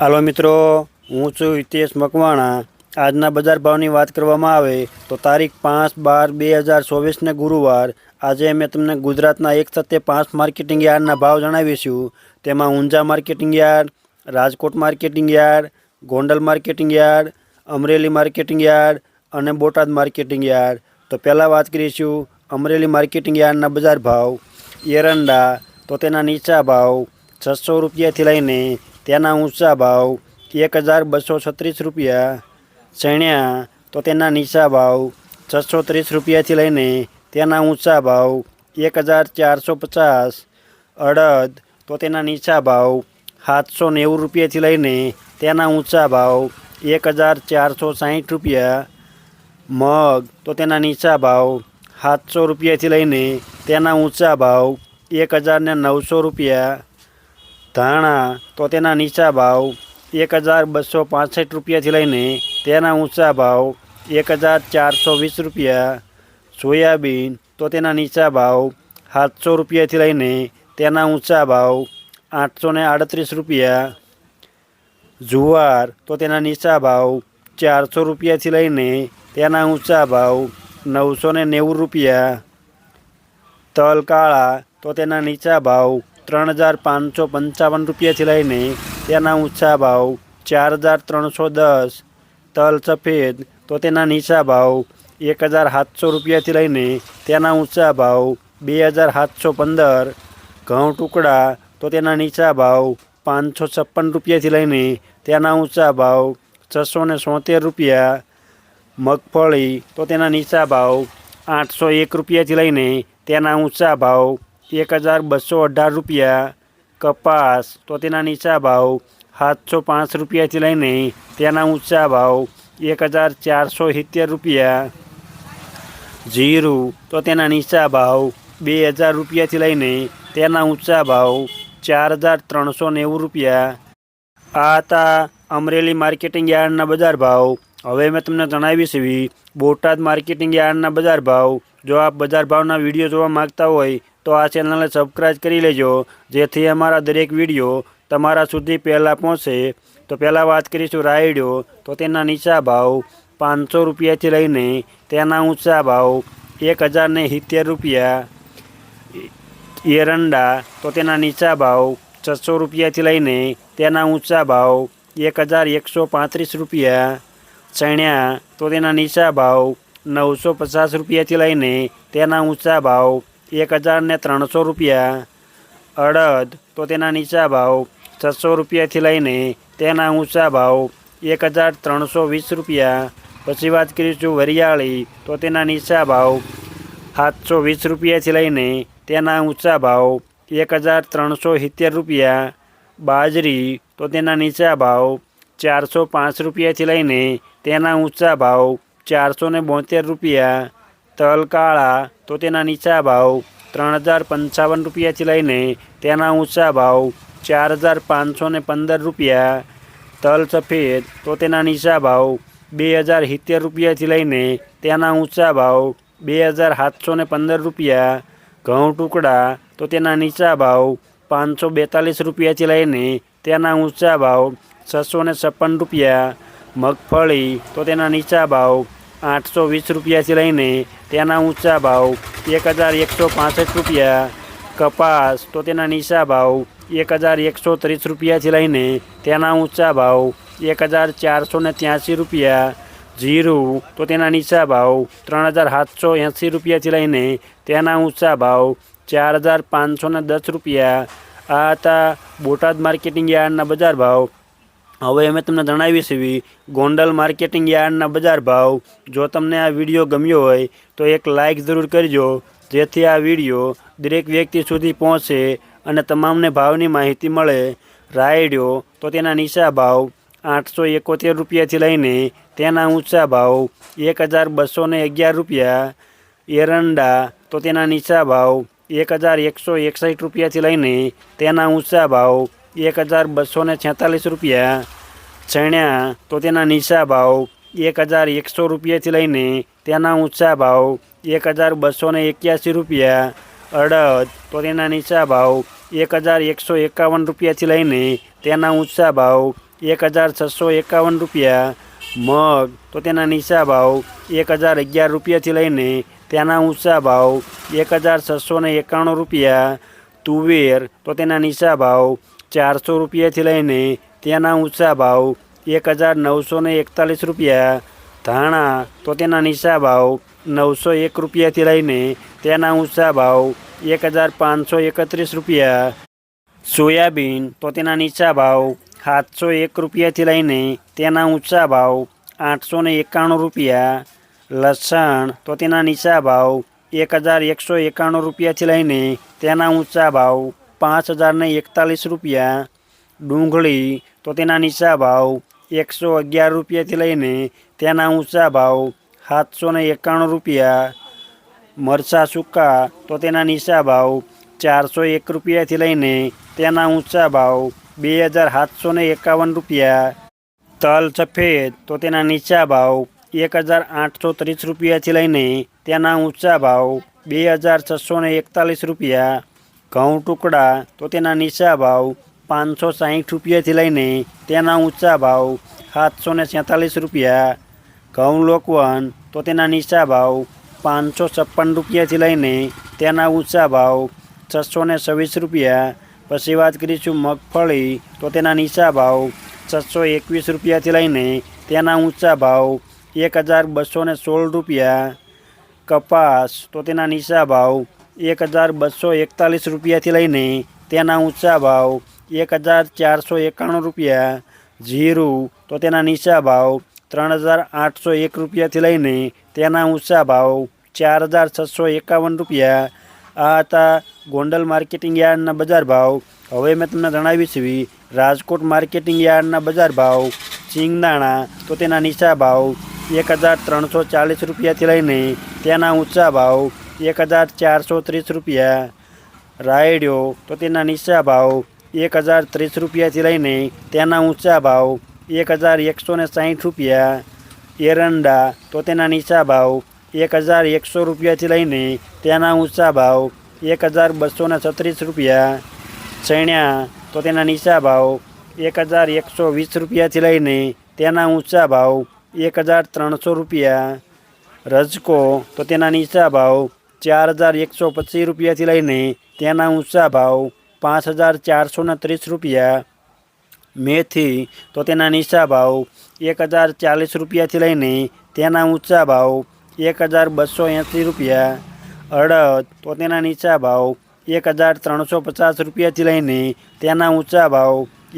હાલો મિત્રો, હું છું હિતેશ મકવાણા. આજના બજાર ભાવની વાત કરવામાં આવે તો તારીખ પાંચ બાર બે હજાર ચોવીસને ગુરુવાર. આજે મેં તમને ગુજરાતના એક સાથે પાંચ માર્કેટિંગ યાર્ડના ભાવ જણાવીશું. તેમાં Unjha marketing yard, Rajkot marketing yard, Gondal marketing yard, Amreli marketing yard અને બોટાદ માર્કેટિંગ યાર્ડ. તો પહેલાં વાત કરીશું અમરેલી માર્કેટિંગ યાર્ડના બજાર ભાવ. એરંડા, તો તેના નીચા ભાવ, છસો રૂપિયાથી લઈને તેના ઊંચા ભાવ એક હજાર બસો છત્રીસ રૂપિયા ચણ્યા તો તેના નીચા ભાવ છસો ત્રીસ રૂપિયાથી લઈને તેના ઊંચા ભાવ એક હજાર ચારસો પચાસ અડદ તો તેના નીચા ભાવ સાતસો નેવું રૂપિયાથી લઈને તેના ઊંચા ભાવ એક હજાર ચારસો સાહીઠ રૂપિયા મગ તો તેના નીચા ભાવ સાતસો રૂપિયાથી લઈને તેના ઊંચા ભાવ એક હજારને નવસો રૂપિયા ધાણા, તો તેના નીચા ભાવ એક હજાર બસો પાસઠ રૂપિયાથી લઈને તેના ઊંચા ભાવ એક હજાર ચારસો વીસ રૂપિયા. સોયાબીન, તો તેના નીચા ભાવ સાતસો રૂપિયાથી લઈને તેના ઊંચા ભાવ આઠસો ને આડત્રીસ રૂપિયા. જુવાર, તો તેના નીચા ભાવ ચારસો રૂપિયાથી લઈને તેના ઊંચા ભાવ નવસો ને નેવું રૂપિયા. તલ કાળા તો તેના નીચા ભાવ ત્રણ હજાર પાંચસો પંચાવન રૂપિયાથી લઈને તેના ઊંચા ભાવ ચાર હજાર ત્રણસો દસ, તલ સફેદ, તો તેના નીચા ભાવ એક હજાર સાતસો રૂપિયાથી લઈને તેના ઊંચા ભાવ બે હજાર સાતસો પંદર, ઘઉં ટુકડા, તો તેના નીચા ભાવ પાંચસો છપ્પન રૂપિયાથી લઈને તેના ઊંચા ભાવ છસો ને સોતેર રૂપિયા, મગફળી, તો તેના નીચા ભાવ આઠસો એક રૂપિયાથી લઈને તેના ઊંચા ભાવ એક હજાર બસો અઢાર રૂપિયા. કપાસ તો તેના નીચા ભાવ સાતસો પાંચ રૂપિયાથી લઈને તેના ઊંચા ભાવ એક હજાર ચારસો સિત્તેર રૂપિયા. જીરું તો તેના નીચા ભાવ બે હજાર રૂપિયાથી લઈને તેના ઊંચા ભાવ ચાર હજાર ત્રણસો નેવું રૂપિયા. આ હતા અમરેલી માર્કેટિંગ યાર્ડના બજાર ભાવ. હવે મેં તમને જણાવીશ એવી બોટાદ માર્કેટિંગ યાર્ડના બજાર ભાવ. જો આપ બજાર ભાવના વીડિયો જોવા માંગતા હોય તો આ ચેનલને સબસ્ક્રાઈબ કરી લેજો, જેથી અમારા દરેક વીડિયો તમારા સુધી પહેલાં પહોંચે. તો પહેલાં વાત કરીશું રાયડો, તો તેના નીચા ભાવ પાંચસો રૂપિયાથી લઈને તેના ઊંચા ભાવ એક હજારને સિત્તેર રૂપિયા. એરંડા, તો તેના નીચા ભાવ છસો રૂપિયાથી લઈને તેના ઊંચા ભાવ એક હજાર એકસો પાંત્રીસ રૂપિયા. ચણ્યા, તો તેના નીચા ભાવ નવસો પચાસ રૂપિયાથી લઈને તેના ઊંચા ભાવ એક હજાર ને ત્રણસો રૂપિયા. અડદ, તો તેના નીચા ભાવ છસો રૂપિયાથી લઈને તેના ઊંચા ભાવ એક હજાર ત્રણસો વીસ રૂપિયા. પછી વાત કરીશું વરિયાળી, તો તેના નીચા ભાવ સાતસો વીસ રૂપિયાથી લઈને તેના ઊંચા ભાવ એક હજાર ત્રણસો સિત્તેર રૂપિયા. બાજરી, તો તેના નીચા ભાવ ચારસો પાંચ રૂપિયાથી લઈને તેના ઊંચા ભાવ ચારસો ને બોતેર રૂપિયા. તલ કાળા તો તેના નીચા ભાવ ત્રણ હજાર પંચાવન રૂપિયાથી લઈને તેના ઊંચા ભાવ ચાર હજાર પાંચસો ને પંદર રૂપિયા. તલ સફેદ તો તેના નીચા ભાવ બે હજાર સિત્તેર રૂપિયાથી લઈને તેના ઊંચા ભાવ બે હજાર સાતસો ને પંદર રૂપિયા. ઘઉં ટુકડા તો તેના નીચા ભાવ પાંચસો બેતાલીસ રૂપિયાથી લઈને તેના ઊંચા ભાવ છસો ને છપ્પન રૂપિયા. મગફળી તો તેના નીચા ભાવ આઠસો વીસ રૂપિયાથી લઈને તેના ઊંચા ભાવ એક હજાર એકસો પાસઠ રૂપિયા, કપાસ તો તેના નીચા ભાવ એક હજાર એકસો ત્રીસ રૂપિયાથી લઈને તેના ઊંચા ભાવ એક હજાર ચારસો ને ત્યાંસી રૂપિયા, જીરું તો તેના નીચા ભાવ ત્રણ હજાર સાતસો એંસી રૂપિયાથી લઈને તેના ઊંચા ભાવ ચાર હજાર પાંચસો ને દસ રૂપિયા. આ હતા બોટાદ માર્કેટિંગ યાર્ડના બજાર ભાવ હવે અમે તમને જણાવી છીએ ગોંડલ માર્કેટિંગ યાર્ડના બજાર ભાવ. જો તમને આ વીડિયો ગમ્યો હોય, તો એક લાઇક જરૂર કરજો, જેથી આ વીડિયો દરેક વ્યક્તિ સુધી પહોંચે અને તમામને ભાવની માહિતી મળે. રાયડ્યો તો તેના નીચા ભાવ આઠસો એકોતેર રૂપિયાથી લઈને તેના ઊંચા ભાવ એક હજાર બસો અગિયાર રૂપિયા. એરંડા તો તેના નીચા ભાવ એક હજાર એકસો એકસઠ રૂપિયાથી લઈને તેના ઊંચા ભાવ એક હજાર બસો ને છેતાલીસ રૂપિયા ચણ્યા તો તેના નીચા ભાવ એક હજાર એકસો રૂપિયાથી લઈને તેના ઊંચા ભાવ એક હજાર બસો ને એક્યાસી રૂપિયા. અડદ તો તેના નીચા ભાવ એક હજાર એકસો એકાવન રૂપિયાથી લઈને તેના ઊંચા ભાવ એક હજાર છસો એકાવન રૂપિયા. મગ તો તેના નીચા ભાવ એક હજાર અગિયાર રૂપિયાથી લઈને તેના ઊંચા ભાવ એક હજાર છસો ને એકાણું રૂપિયા. તુવેર તો તેના નીચા ભાવ ચારસો રૂપિયાથી લઈને તેના ઊંચા ભાવ એક હજાર નવસો ને એકતાલીસ રૂપિયા, ધાણા તો તેના નીચા ભાવ નવસો એક રૂપિયાથી લઈને તેના ઊંચા ભાવ એક હજાર પાંચસો એકત્રીસ રૂપિયા. સોયાબીન તો તેના નીચા ભાવ સાતસો એક રૂપિયાથી લઈને તેના ઊંચા ભાવ આઠસો ને એકાણું રૂપિયા. લસણ તો તેના નીચા ભાવ એક હજાર એકસો એકાણું રૂપિયાથી લઈને તેના ઊંચા ભાવ પાંચ હજારને એકતાલીસ રૂપિયા, ડુંગળી તો તેના નીચા ભાવ એકસો અગિયાર રૂપિયાથી લઈને તેના ઊંચા ભાવ સાતસો ને એકાણું રૂપિયા, મરચાં સૂકા તો તેના નીચા ભાવ ચારસો એક રૂપિયાથી લઈને તેના ઊંચા ભાવ બે હજાર સાતસો ને એકાવન રૂપિયા. તલ સફેદ તો તેના નીચા ભાવ એક હજાર આઠસો ત્રીસ રૂપિયાથી લઈને તેના ઊંચા ભાવ બે હજાર છસો એકતાલીસ રૂપિયા. ઘઉં ટુકડા તો તેના નીચા ભાવ પાંચસો સાહીઠ રૂપિયાથી લઈને તેના ઊંચા ભાવ સાતસો ને સેંતાલીસ રૂપિયા. ઘઉં લોકવન તો તેના નીચા ભાવ પાંચસો છપ્પન રૂપિયાથી લઈને તેના ઊંચા ભાવ છસો ને છવ્વીસ રૂપિયા. પછી વાત કરીશું મગફળી તો તેના નીચા ભાવ છસો એકવીસ રૂપિયાથી લઈને તેના ઊંચા ભાવ એક હજાર બસો સોળ રૂપિયા. કપાસ તો તેના નીચા ભાવ એક હજાર બસો એકતાલીસ રૂપિયાથી લઈને તેના ઊંચા ભાવ એક હજાર ચારસો એકાણું રૂપિયા. જીરું તો તેના નીચા ભાવ ત્રણ હજાર આઠસો એક રૂપિયાથી લઈને તેના ઊંચા ભાવ ચાર હજાર છસો એકાવન રૂપિયા. આ હતા ગોંડલ માર્કેટિંગ યાર્ડના બજાર ભાવ. હવે મેં તમને જણાવી છે, રાજકોટ માર્કેટિંગ યાર્ડના બજાર ભાવ. સિંગદાણા તો તેના નીચા ભાવ એક હજાર ત્રણસો ચાલીસ રૂપિયાથી લઈને તેના ઊંચા ભાવ એક હજાર ચારસો ત્રીસ રૂપિયા. રાયડ્યો તો તેના નીચા ભાવ એક હજાર ત્રીસ રૂપિયાથી લઈને તેના ઊંચા ભાવ એક હજાર એકસો ને સાહીઠ રૂપિયા. એરંડા, તો તેના નીચા ભાવ એક હજાર એકસો રૂપિયાથી લઈને તેના ઊંચા ભાવ એક હજાર બસો ને છત્રીસ રૂપિયા. ચણ્યા, તો તેના નીચા ભાવ એક હજાર એકસો વીસ રૂપિયાથી લઈને તેના ઊંચા ભાવ એક હજાર ત્રણસો રૂપિયા. રજકો, તો તેના નીચા ભાવ ચાર હજાર એકસો પચીસ રૂપિયાથી લઈને તેના ઊંચા ભાવ પાંચ હજાર ચારસો ને ત્રીસ રૂપિયા. મેથી તો તેના નીચા ભાવ એક હજાર ચાલીસ રૂપિયાથી લઈને તેના ઊંચા ભાવ એક હજાર બસો એંસી રૂપિયા. અડદ તો તેના નીચા ભાવ એક હજાર ત્રણસો પચાસ રૂપિયાથી લઈને તેના ઊંચા ભાવ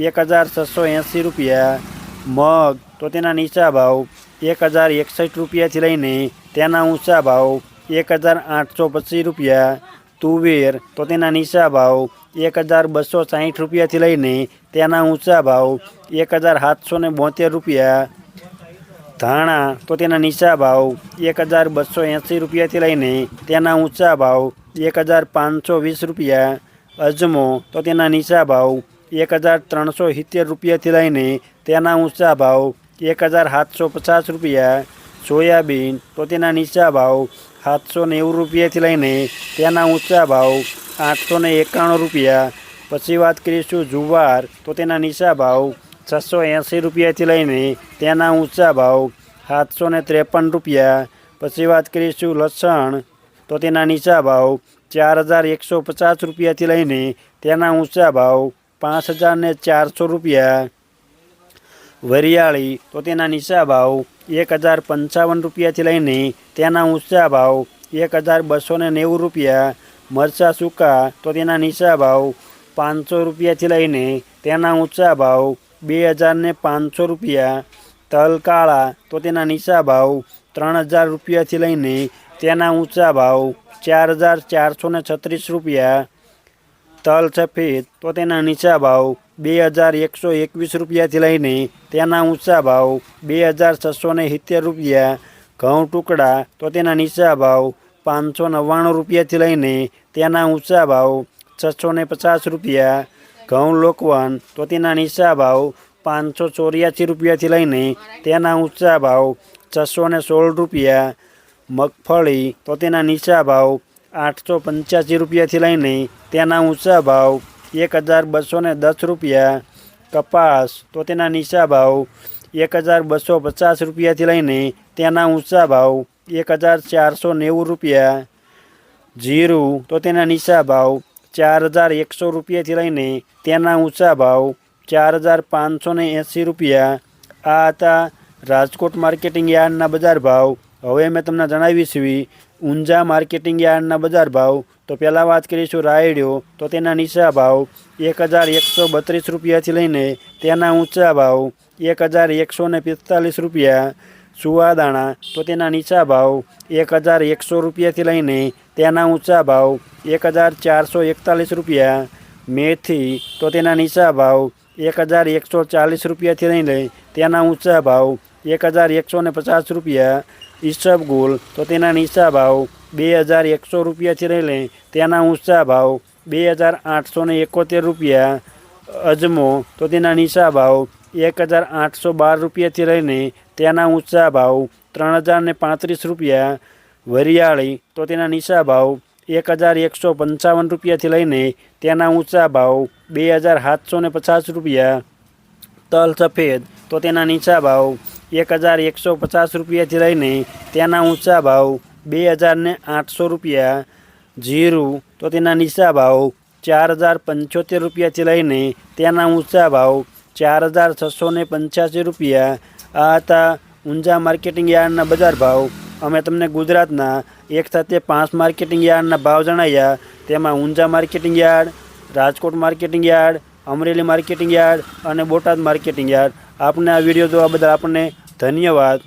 એક હજાર છસો એંસી રૂપિયા. મગ તો તેના નીચા ભાવ એક હજાર એકસઠ રૂપિયાથી લઈને તેના ઊંચા ભાવ એક હજાર આઠસો પચીસ રૂપિયા, તુવેર, તો તેના નીચા ભાવ એક હજાર બસો સાહીઠ રૂપિયાથી લઈને તેના ઊંચા ભાવ એક હજાર સાતસો ને બોતેર રૂપિયા. ધાણા, તો તેના નીચા ભાવ એક હજાર બસો એંસી રૂપિયાથી લઈને તેના ઊંચા ભાવ એક હજાર પાંચસો વીસ રૂપિયા. અજમો, તો તેના નીચા ભાવ એક હજાર ત્રણસો સિત્તેર રૂપિયાથી લઈને તેના ઊંચા ભાવ એક હજાર સાતસો પચાસ રૂપિયા. સોયાબીન, તો તેના નીચા ભાવ સાતસો નેવું રૂપિયાથી લઈને તેના ઊંચા ભાવ આઠસો ને એકાણું રૂપિયા. પછી વાત કરીશું જુવાર, તો તેના નીચા ભાવ છસો એંસી રૂપિયાથી લઈને તેના ઊંચા ભાવ સાતસો ને ત્રેપન રૂપિયા. પછી વાત કરીશું લસણ, તો તેના નીચા ભાવ ચાર હજાર એકસો પચાસ રૂપિયાથી લઈને તેના ઊંચા ભાવ પાંચ હજાર ને ચારસો રૂપિયા. વરિયાળી તો તેના નીચા ભાવ એક હજાર પંચાવન રૂપિયાથી લઈને તેના ઊંચા ભાવ એક હજાર બસો ને નેવું રૂપિયા મરચાં સૂકા તો તેના નીચા ભાવ પાંચસો રૂપિયાથી લઈને તેના ઊંચા ભાવ બે હજાર ને પાંચસો રૂપિયા તલ કાળા તો તેના નીચા ભાવ ત્રણ હજાર રૂપિયાથી લઈને તેના ઊંચા ભાવ ચાર હજાર ચારસો ને છત્રીસ રૂપિયા તલ સફેદ તો તેના નીચા ભાવ બે હજાર એકસો એકવીસ રૂપિયાથી લઈને તેના ઊંચા ભાવ બે હજાર છસો ને સિત્તેર રૂપિયા, ઘઉં ટુકડા તો તેના નીચા ભાવ પાંચસો નવ્વાણું રૂપિયાથી લઈને તેના ઊંચા ભાવ છસો ને પચાસ રૂપિયા, ઘઉં લોકવન તો તેના નીચા ભાવ પાંચસો ચોર્યાસી રૂપિયાથી લઈને તેના ઊંચા ભાવ છસો ને સોળ રૂપિયા, મગફળી તો તેના નીચા ભાવ આઠસો પંચ્યાસી રૂપિયાથી લઈને તેના ઊંચા ભાવ એક હજાર બસો ને દસ રૂપિયા. કપાસ તો તેના નીચા ભાવ એક હજાર બસો પચાસ રૂપિયાથી લઈને તેના ઊંચા ભાવ એક હજાર ચારસો નેવું રૂપિયા. જીરું તો તેના નીચા ભાવ ચાર હજાર એકસો રૂપિયાથી લઈને તેના ઊંચા ભાવ ચાર હજાર પાંચસો ને એંસી રૂપિયા. આ હતા રાજકોટ માર્કેટિંગ યાર્ડના બજાર ભાવ હવે મેં તમને જણાવીશ ઊંઝા માર્કેટિંગ યાર્ડના બજાર ભાવ. તો પહેલાં વાત કરીશું રાયડ્યો તો તેના નીચા ભાવ એક હજાર એકસો બત્રીસ રૂપિયાથી લઈને તેના ઊંચા ભાવ એક હજાર એકસો ને પિસ્તાલીસ રૂપિયા. સુવાદાણા. તો તેના નીચા ભાવ એક હજાર એકસો રૂપિયાથી લઈને તેના ઊંચા ભાવ એક હજાર ચારસો એકતાલીસ રૂપિયા. મેથી. તો તેના નીચા ભાવ એક હજાર એકસો ચાલીસ રૂપિયાથી લઈને તેના ઊંચા ભાવ એક હજાર એકસો ને પચાસ રૂપિયા. ઈસબગુલ તો તેના નીચા ભાવ બે હજાર એકસો રૂપિયાથી લઈને તેના ઊંચા ભાવ બે હજાર આઠસો ને એકોતેર રૂપિયા. અજમો, તો તેના નીચા ભાવ એક હજાર આઠસો બાર રૂપિયાથી લઈને તેના ઊંચા ભાવ ત્રણ હજાર ને પાંત્રીસ રૂપિયા. વરિયાળી, તો તેના નીચા ભાવ એક હજાર એકસો પંચાવન રૂપિયાથી લઈને તેના ઊંચા ભાવ બે હજાર સાતસો ને પચાસ રૂપિયા. તલ સફેદ, તો તેના નીચા ભાવ એક હજાર એકસો પચાસ રૂપિયાથી લઈને તેના ઊંચા ભાવ બે હજારને આઠસો રૂપિયા, જીરું તો તેના નીચા ભાવ ચાર હજાર પંચોતેર રૂપિયાથી લઈને તેના ઊંચા ભાવ ચાર હજાર છસો ને પંચ્યાસી રૂપિયા. આ હતા ઊંઝા માર્કેટિંગ યાર્ડના બજાર ભાવ. અમે તમને ગુજરાતના એક સાથે પાંચ માર્કેટિંગ યાર્ડના ભાવ જણાવ્યા તેમાં Unjha marketing yard, Rajkot marketing yard, Amreli marketing yard અને બોટાદ માર્કેટિંગ યાર્ડ. આપને આ વીડિયો જોવા બદલ આપણને ધન્યવાદ.